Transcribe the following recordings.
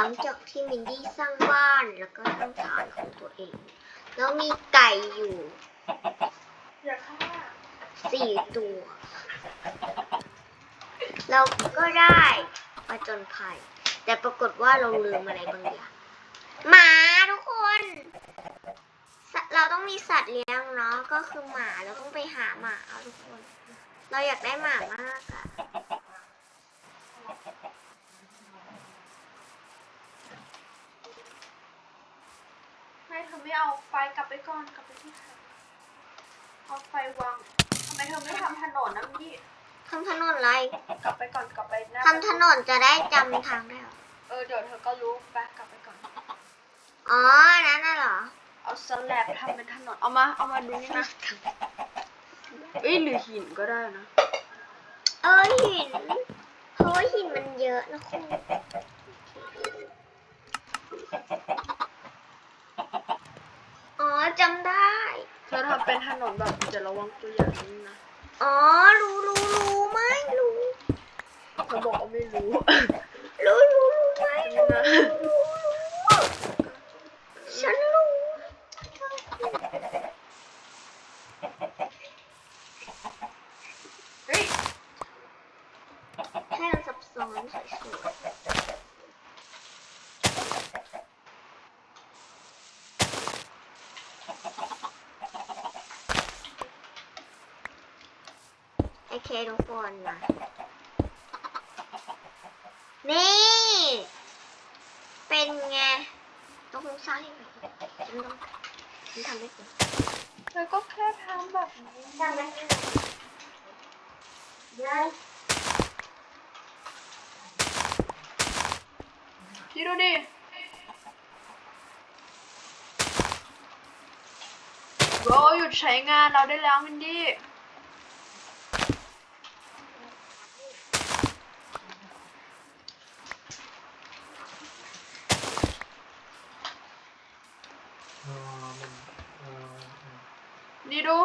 ลังจากที่มินดี้สร้างบ้านแล้วก็สร้างฐานของตัวเอง แล้วมีไก่อยู่สี่ตัว เราก็ได้ประจนภัย แต่ปรากฏว่าเราลืมอะไรบางอย่างหมาทุกคน เราต้องมีสัตว์เลี้ยงเนาะก็คือหมาเราต้องไปหาหมาทุกคน เราอยากได้หมามากอะ ไม่เธอไม่เอาไฟกลับไปก่อนกลับไปที่เธอเอาไฟวางทำไมเธอไม่ทำถนนนะพี่ทำถนนอะไรกลับไปก่อนกลับไปหน้าทำถนนจะได้จำทางได้เหรอเออเดี๋ยวเธอก็รู้ไปกลับไปก่อน อ๋อนั่นน่ะเหรอ เอาสแลบทำเป็นถนนเอามาเอามาดูนี่นะเอ้ยหรือหินก็ได้นะ เออหินเพราะว่าหินมันเยอะนะคุณอ๋อ จำได้เธอทำเป็นถนนแบบจะระวังตัวอย่างนี้นะอ๋อ รู้รู้รู้ไม่รู้เธอบอกว่าไม่รู้ รู้รู้รู้ไม่นี่รู้นะรู้ฉันรู้ เฮ้ย ให้มันซับซ้อนสวยๆโอ เคทุกคนนะ นี่ เป็นไง ต้องสร้างให้ไหมฉันต้องฉันทำไม่เป็นเธอก็แค่ทำแบบนี้สร้างไม่เป็นเดี๋ยวพี่ดูดิโรหยุดใช้งานเราได้แล้วมินดี้ เออมันเออ นี่ดู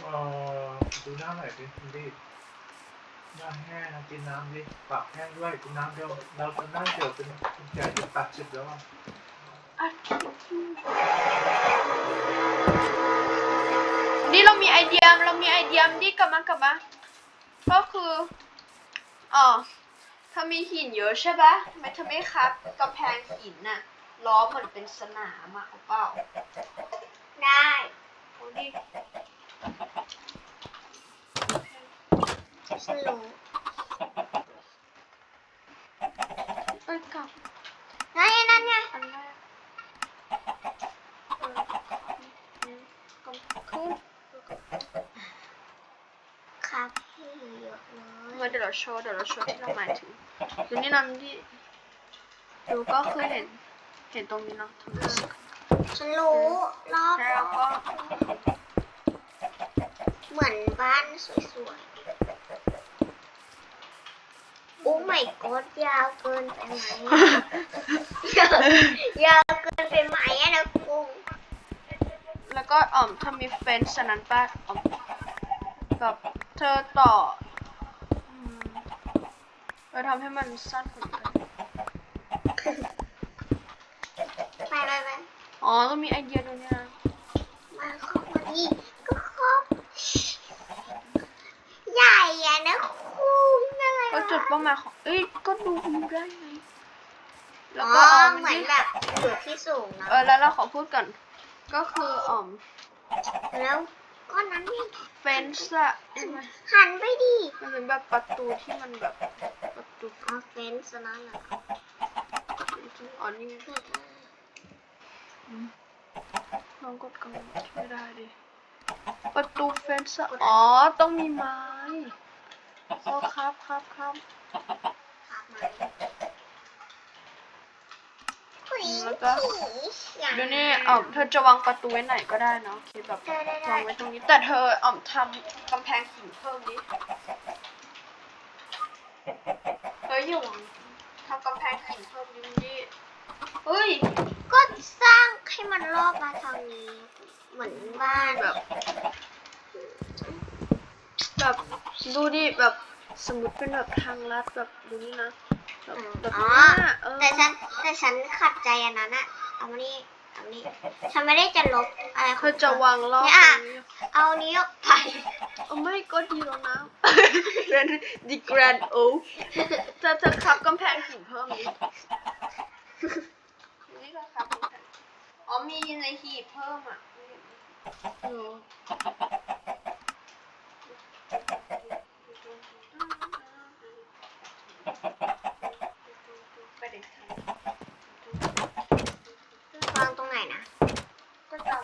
เออดูหน้าหน่อยดิคุณดิหน้าแห้ง นะกินน้ำดิปากแห้งด้วยกินน้ำเดียวเราจะหน้าเดียวเป็นคุณแก่จะตัดสิบแล้วอะอะนี่เรามีไอเดียเรามีไอเดียนี่กลับมากลับมาก็คืออ๋อถ้ามีหินเยอะใช่ปะทำไมเธอไม่คัดกำแพงหินน่ะล้อมเหมือนเป็นสนามอะเอาเปล่าได้เอาดิฉันรู้ เอ้ยกลับนั่นไงนั่นไงอันแรกเออนี่กำขึ้นคาเฟ่เยอะเลเมื่อยเดี๋ยวเราโชว์เดี๋ยวเราโชว์ที่เราหมายถึงคือนี่นำที่ดูก็คือเห็น เห็นตรงนี้เนาะทำไมฉันรู้รอบแล้วก็เหมือนบ้านสวยๆ โอ้ไม่กดยาวเกินไปไหมยาวยาวเกินไปไหมอะนะกุ้งแล้วก็อ่อมถ้ามีเฟนส์อันนั้นป้าอ่อมแบบเธอต่ออืมเราทำให้มันสั้นกว่านี้ก็ได้ไปไปไปอ๋อต้องมีไอเดียตรงเนี้ยนะมาครบมาดีก็ครบใหญ่อะนะคุณอะไร ก็ วะจุดเป้าหมายของ เอ้ย ก็ดูได้ไงแล้วอ๋ก็ออ่อมเหมือนแบบอยู่ที่สูงนะเออแล้วเราขอพูดก่อน ก็คืออ่อมแล้วก็นั้นเนี่ยเฟนส์อะมันหันไปดิมันเป็นแบบประตูที่มันแบบประตูอ๋อเฟนส์นั่นแหละอ๋อนี่ไงลองกดกันไม่ได้ดิประตูเฟนส์อะอ๋อต้องมีไม้โอ้ครับครับครับ ครับมาผู้หญิงแล้วก็ผีอย่างดูนี่อ่อมเธอจะวางประตูไว้ไหนก็ได้เนาะคิดแบบได้ได้ได้ วางไว้ตรงนี้ แต่เธออ่อมทำกำแพงหินเพิ่มดิเฮ้ยอย่าวางทำกำแพงหินเพิ่มดิดิเฮ้ยก็สร้างให้มันรอบมาทางนี้ เหมือนบ้านแบบแบบดูดิแบบ สมมติเป็นแบบทางลัดแบบดูนี่นะแบบแบบอ๋อเนี้ยเออแต่ฉันแต่ฉันขัดใจอันนั้นอะเอามานี่เอามานี่ฉันไม่ได้จะลบอะไรขเธองอจะวางรอบเนี่ยตอะรงนี้เอานี้ออกไปโอ้ไม่ก็ดีแล้วนะเป็น the grand oak เธอเธอขับกำแพงหินเพิ่มดินี่ก็ขับกำแพงอ๋อมีในหีบเพิ่มอะเออไปเด็กไทยวางตรงไหนนะ ก็จะ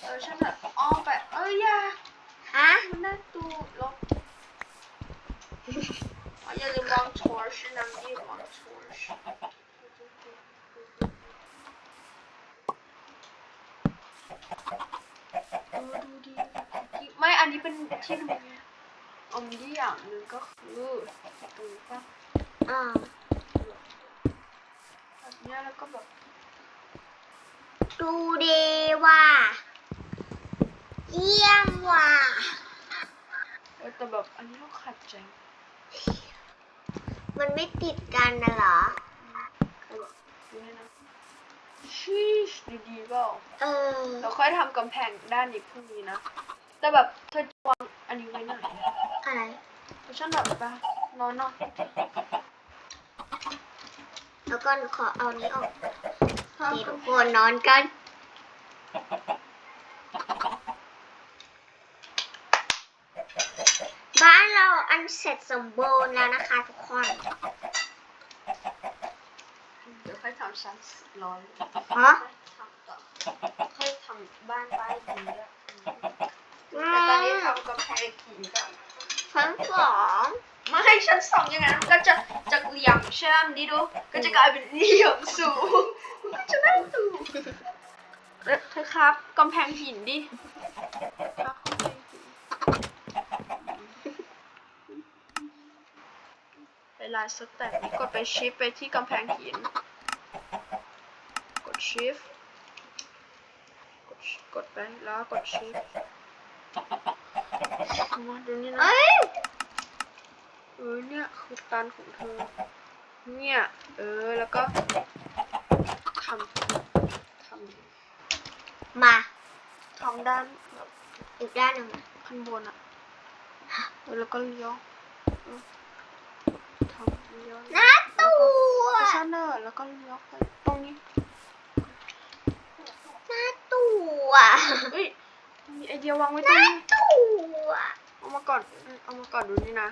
เออฉันแบบอ้อมไปเอ้ยอย่า ฮะ มันน่าตูลบอ๋ออย่าลืมวางทอร์ชนะนี่วางทอร์ชเออดูดีไม่ อันนี้เป็นที่ดูไง อันนี้อย่างหนึ่งก็คือตรงนี้ป่ะอ่าแบบเนี้ยแล้วก็แบบดูดีว่ะเยี่ยมว่ะเออแต่แบบอันนี้เราขัดใจ มันไม่ติดกันนะเหรอคือแบบดูให้นะชีชดูดีเปล่าเออเราค่อยทำกำแพงด้านนี้พรุ่งนี้นะ แต่แบบเธอจะวางอันนี้ไว้ไหนอะไรเพราะ ฉันแบบไปนอนนอนแล้วก็ขอเอานี้ออกนี่ทุกคนนอนกัน บ้านเราอันเสร็จสมบูรณ์แล้วนะคะทุกคน เดี๋ยวค่อยทำชั้นร้อยฮะ ทำต่อค่อยทำบ้านใต้ดินด้วยแต่ตอนนี้ทำกำแพงหินก่อน ชั้นสองไม่ให้ชั้นสองอย่างนั้นมันก็จะจากเหลี่ยมใช่ไหมดีดูก็จะกลายเป็นเหลี่ยมสูงมันก็จะน่าดูเอ้ยเธอครับกำแพงหินดิครับกำแพงหินเวลาสแต็ปนี้กดไปชิปไปที่กำแพงหิน กดชิฟกดกดไปแล้วกดชิ ฟมาดูนี่นะเอ้ยเออเนี่ยคือการของเธอ เนี่ย เออแล้วก็ทำทมาำทำด้านแบบอีกด้านหนึ่งนะข้างบนอะเออแล้วก็เลี้ยวเออทำเลี้ยวหน้าตัวไปชั้นเนอร์แล้วก็เลี้ยวไปตรงนี้หน้าตัวเอ้ยมีไอเดียวางไว้หตรงน้านี้ตั วเอามาก่อน เอามาก่อนดูนี่นะ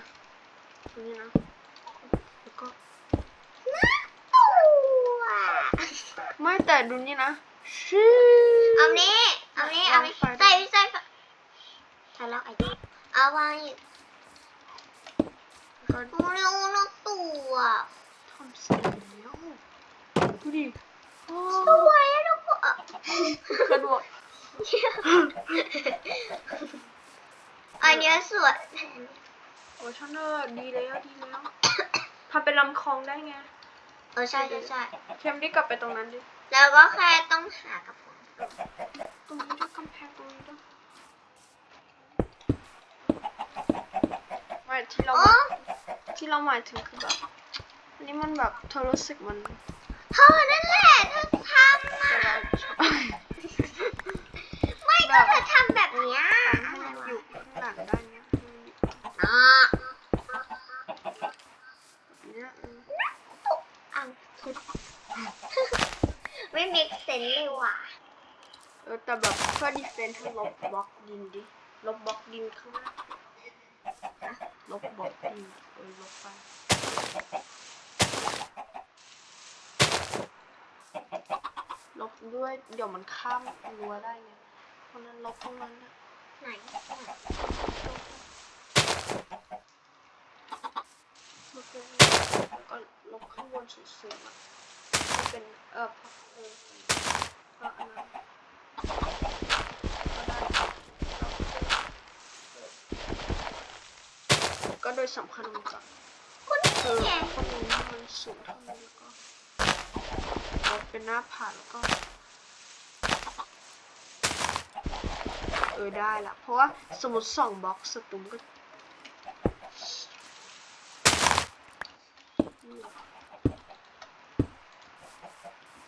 ดูนี่นะ แล้วก็หน้าตัวไม่แต่ดูนี่นะชิเอานี้ เอานี้ เอานี้วางไฟใส่ใส่ใส่ทะเลาะไอ้เด็กเอาวางอีกก็โอ้ยโอ้ยตัวทำเสร็จแล้วดูดิโอ้สวยอะทุกคนกระโดด อันเนี้ยสวยโอ้ชันเนอร์ดีแล้วดีแล้วทำเป็นลำคลองได้ไงเออใช่ใช่ใช่เคมดี้กลับไปตรงนั้นดิแล้วก็แค่ต้องหากระป๋องตรงนี้ด้วยกำแพงตรงนี้ด้วยไม่ที่เราโอ้ที่เราหมายถึงคือแบบอันนี้มันแบบเธอรู้สึกมัน เธอนั่นแหละเธอทำอะไม่ก็เธอทำแบบเนี้ย ทำให้มันอยู่ข้างหลังได้เนี้ย เนาะ เนี้ยเออ อะไม่มีเซนเลยว่ะ เออ แต่แบบเพื่อดีเฟนต์ให้ลบบล็อกดินดิลบบล็อกดินข้างหน้าลบบล็อกดินเออลบไปลบด้วยเดี๋ยวมันข้ามรั้วได้ไงเพราะนั้นลบตรงนั้นนะไหนลบก็ลบข้างบนสูงๆอะเป็นเออพักเออก็อันนั้น ก็ได้ก็โดยสำคัญมันจะคุณคือเนี่ยข้อมูลที่มันสูงเท่านี้แล้วก็ลบเป็นหน้าผาแล้วก็เออได้ละเพราะว่าสมมติสองบล็อกสตุมก็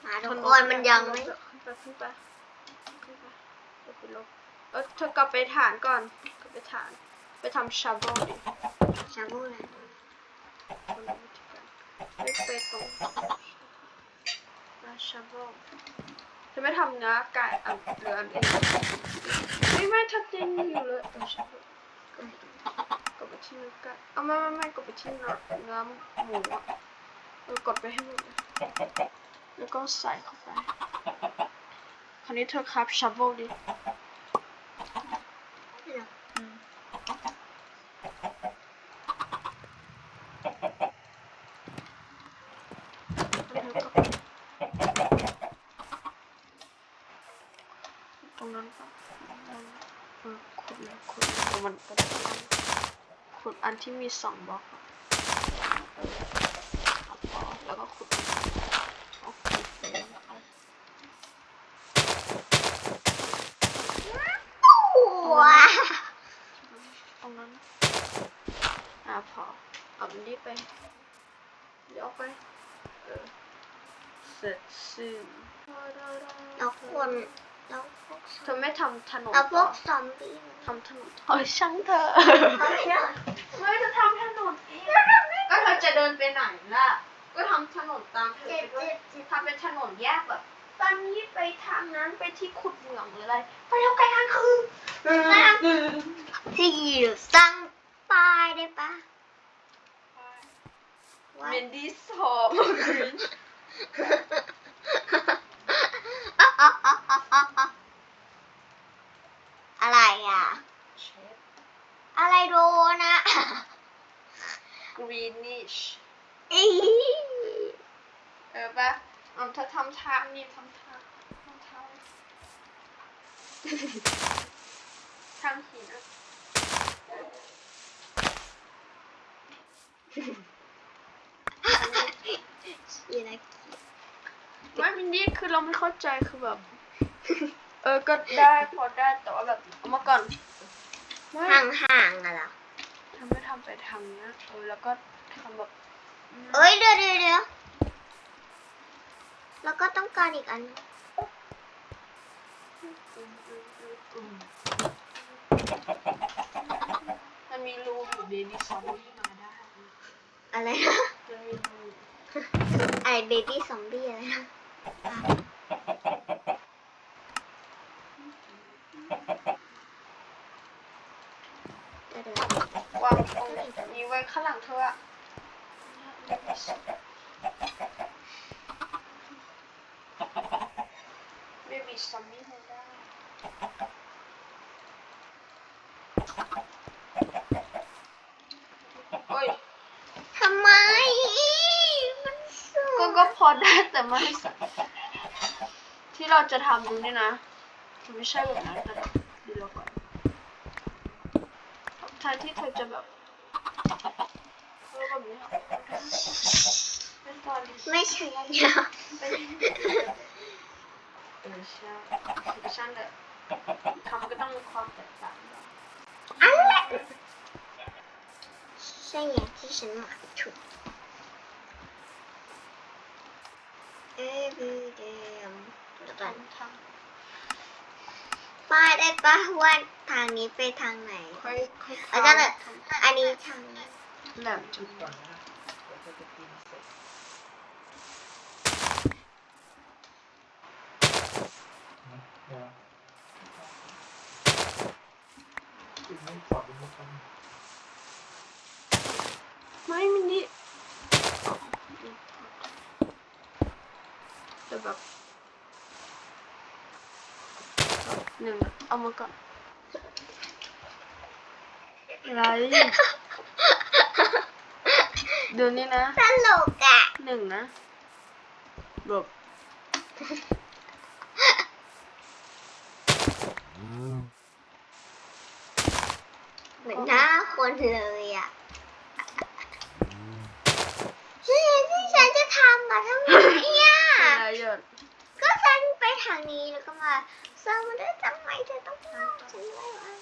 มาทุกคนมันยังไม่ขึ้นไปขึ้นไปขึ้นไปเดี๋ยวไปลบเออเธอกลับไปฐานก่อนกลับไปฐาน ไปทำชาโบดิชาบูเลยไม่ไปตรงมาชาโบจะไม่ทำเนื้อไก่อันเหรืออันเอื่นไม่ไม่ทัดเจนอยู่เลยเออชาโบกดไปที่เนื้อไก่เอาไม่ไม่ไม่กดไปที่เนื้อเนื้อหมูอะเออกดไปให้หมดแล้วก็ใส่เข้าไปคราวนี้เธอครับชาโบดิ ไม่หรอก อืมตรงนั้นปะเออขุดเลยขุดเลย มันเป็นขุดอันที่มีสองบล็อกอะเออเอาพอแล้วก็ขุดโอเคเอาว้าตรงนั้นอ่าพอเอามันนี้ไปเดี๋ยวเอาไป เออ เสร็จสิ้นแล้วคนแล้วพวกเธอไม่ทำถนนแล้วพวกต่อซอมบี้ ทำถนนโอ้ยช่างเธอเขาเชื่อไม่จะทำถนนเองก็เธอจะเดินไปไหนล่ะ ก็ทำถนนตามเธอเจ็ไปบด้วยเจ็บเจ็บทำเป็นถนนแยกแบบ ตอนนี้ไปทางนั้นไปที่ขุดเหมืองหรืออะไร ไปทำไกลทางคืนที่อยู่สร้างป้ายได้ปะว่าเมนดี้สอบกรีน อะไรอะเชฟอะไรโดนอะกรีนิชอีเออปะเอาเธอทำทางนี่ทำทางทำทางทางหินอะชีนะไม่มินดี้คือเราไม่เข้าใจคือแบบ เออ ก็ได้พอได้แต่ว่าแบบเอามาก่อนไม่ห่างๆอะเหรอทำไม่ทำไปทางเนี้ยเออแล้วก็ทำแบบเอ้ยเดี๋ยวเดี๋ยวเดี๋ยวแล้วก็ต้องการอีกอันหนึ่งอืมอืมอืมอืมมันมีรูอยู่เบบี้ซอมบี้มาได้ อะไรนะ มันมีรู ไอเบบี้ซอมบี้อะไรนะเดี๋ยวเดี๋ยว วางตรงนี้ ไว้ข้างหลังเธออะเบบี้ซอมบี้มาได้าโอ้ยทำไม มันสวยก็ก็พอได้แต่ไม่ที่เราจะทำดูนี่นะมันไม่ใช่แบบนั้นแต่ดูเราก่อนแทนที่เธอจะแบบ อะเป็นตอนดิไม่ใช่อันเดียวเป็นเออใช่แต่ช่างเถอะทำก็ต้องมีความแตกต่างบ้างอะไรใช่ไงที่ฉันหมายถูก every day เดี๋ยวก่อนทำป้าได้ปะว่าทางนี้ไปทางไหนค่อยค่อยอาจารย์อันนี้ทางไหนแหลมจุดก่อนนะเดี๋ยวจะกินเสร็จนะเดี๋ยวกินไม่ขอดูไม่ทัน ไม่มินนี่แต่แบบหนึ่งเอามาก่อนอะไรเดี๋ยวนี้นะตลกอะหนึ่งนะแบบเหมือนหน้าคนเลยอะที่ที่ฉันจะทำมาทั้งหมดเนี่ย อะไรหยด ก็ฉันไปท ทางนี้แล้วก็มาสร้างมันได้ทำไมเธอต้องเล่าฉันด้วยวะ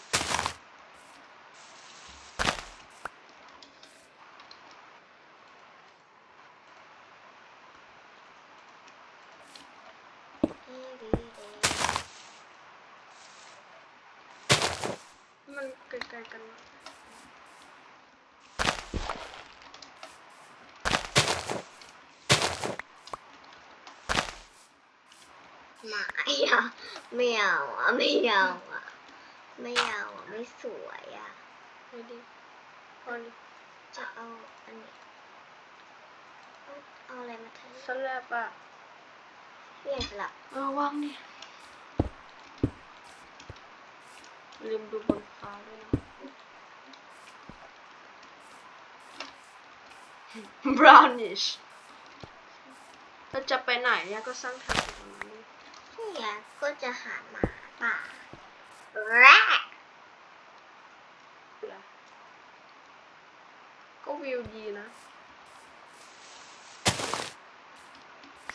มันไกลๆกันนะหมาอะไม่เอาอะไม่เอาอะไม่เอาอะไม่สวยอะไม่ดีพอดีจะเอาอันนี้เอาเอาอะไรมาแทนสลับอะเปลี่ยนสลับเออวางดิลืมดูบนฟ้าด้วยนะ brownish เราจะไปไหนเนี่ยก็สร้างทางตรงนั้นเลยเนี่ยก็จะหาหมาป่าแรกก็วิวดีนะ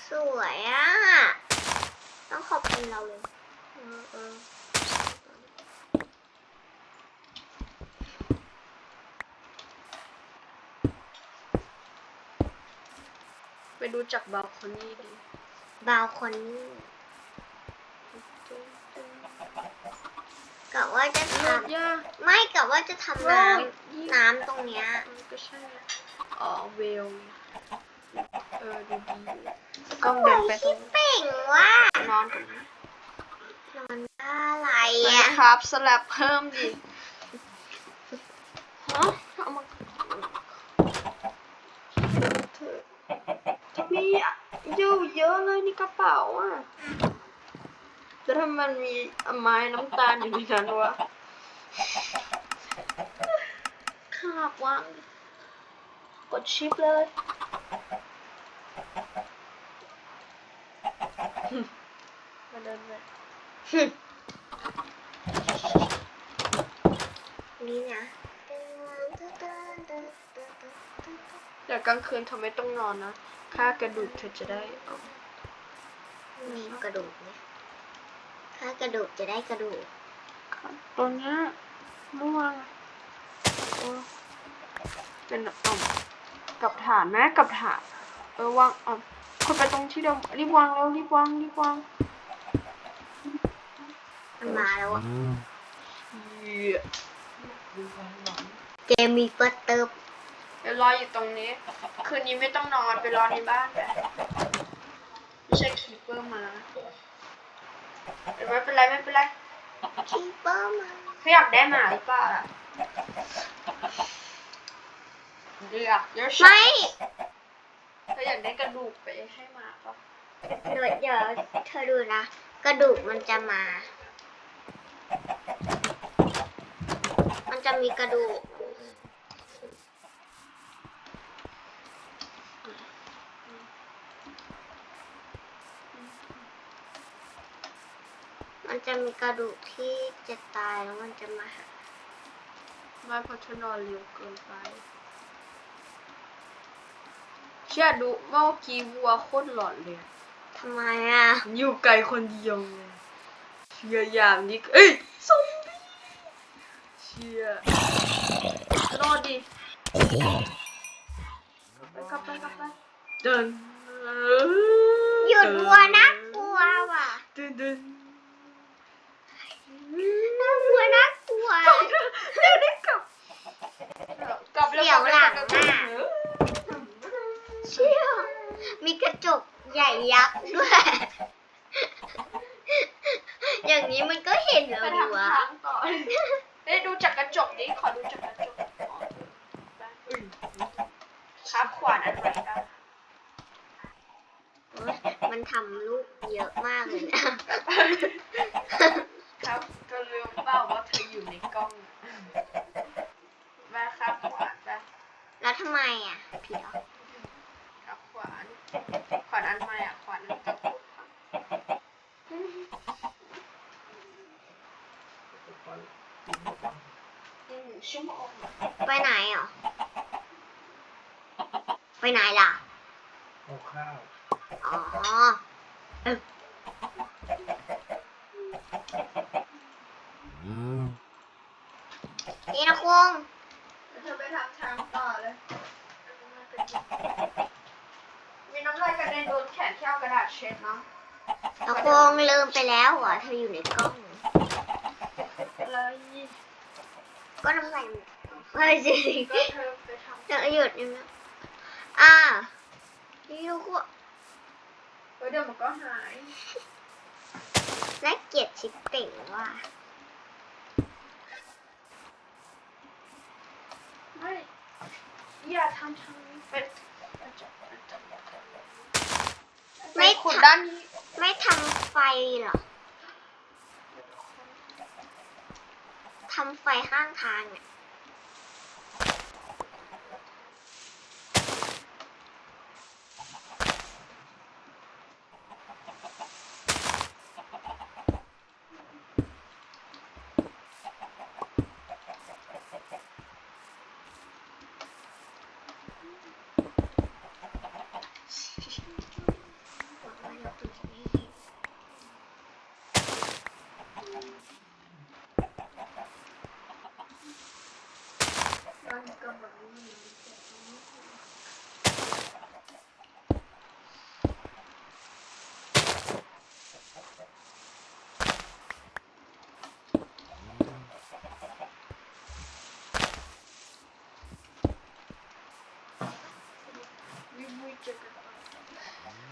สวยอะ ต้องขอบคุณเราเลย เออเออ ไปดูจากบาลคอนี่ดิบาวคนนี้กะว่าจะทยากยากำไม่กะว่าจะทำน้ยิ่งำน้ำตรงเนี้ยมันก็ใช่อ๋อเวลเออดูดีอยู่กล้องเดินไปตรคิงดเป่งว่านอนตรงนี้นอนอะไรไปอะ ครับสลับเพิ่มดิฮะเอามามีอยู่เย อะเลยในกระเป๋าอะแล้วมันมีไม้น้ำตาลอยู่ในนั้นวะขาบวางกดชิปเลยมาเดินไปนี่นะเดี๋ยวกลางคืนเธอไม่ต้องนอนนะค่ากระดูกเธอจะได้เอา มีกระดูกไหมถ้ากระดูกจะได้กระดูกตรงเนี้ยม่วงอะเออเป็นอ่อมกับฐานนะกับฐานเออวางอ่อมคนไปตรงที่เดิมรีบวางแล้วรีบวางรีบวางมันมาแล้วอะเหี้ยเกมมีเปิดเติมเดี๋ยวรออยู่ตรงนี้ คืนนี้ไม่ต้องนอนไปรอในบ้าน ไปไม่ใช่คีเปอร์มาเดี๋ยวไม่เป็นไรไม่เป็นไรคีเปอร์มาเขาอยากได้หมาหรือเปล่าล่ะเลือกเดี๋ยวฉันไม่เธออยากได้กระดูกไปให้หมาปะเดี๋ยวเดี๋ยวเธอดูนะ กระดูกมันจะมา มันจะมีกระดูก มันจะมีกระดูกที่จะตายแล้วมันจะมาหาไม่เพราะเธอนอนเร็วเกินไป เชื่อดูเมื่อกี้วัวโคตรหลอนเลย ทำไมอะ อยู่ไกลคนเดียวเลยเชื่ออย่างนี้เอ้ยซอมบี้เชื่อรอดดิกลับไปกลับไปกลับไปเดินหยุดวัวนะกลัวว่ะ เดินเดินน่ากลัว น่ากลัวเดี๋ยวได้กลับกลับแล้วเดี๋ยวหลังกบน่ะแล้วเชี่ยมีกระจกใหญ่ยักษ์ด้วย อย่างนี้มันก็เห็นแล้วไปดีทำวะ ทางต่อเอ้ยดูจากกระจกดิขอดูจากกระจกอ๋อเอ้ยครับขวานอันไรกันโอ๊ยมันทำลูกเยอะมากเลยนะ ครับเธอลืมเปล่าว่าเธ ออยู่ในกล้อง มาครับขวานไปแล้วทำไมอะผิดเหรอครับขวาน ขวานอันใหม่อะ ขวานอันเก่าหนึ่งชั่วโมงไปไหนเหรอไปไหนล่ะ เอาข้าวอ๋อ นี่นะคุงเธอไปทำทางต่อเลย มีน้ำลายกระเด็นโดนแขนที่เอากระดาษเช็ดเนาะนะคุงลืมไปแล้วเหรอเธออยู่ในกล้องแล้วก็น้ำลายมันไม่ใช่ก็เธอไปทเธอหยุดนี่นะอ่า นี่นะคุงำแล้วเดี๋ยวมันก็หายน่าเกลียดชิปเป่งว่ะ ไม่ อย่าทำทางนี้เป็นไม่ขุดทด้านนี้ำไม่ทำไฟเหรอทำไฟข้างทางเนี่ย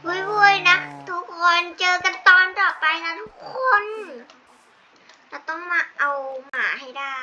วุ้ยวุ้ยนะทุกคนเจอกันตอนต่อไปนะทุกคน เราต้องมาเอาหมาให้ได้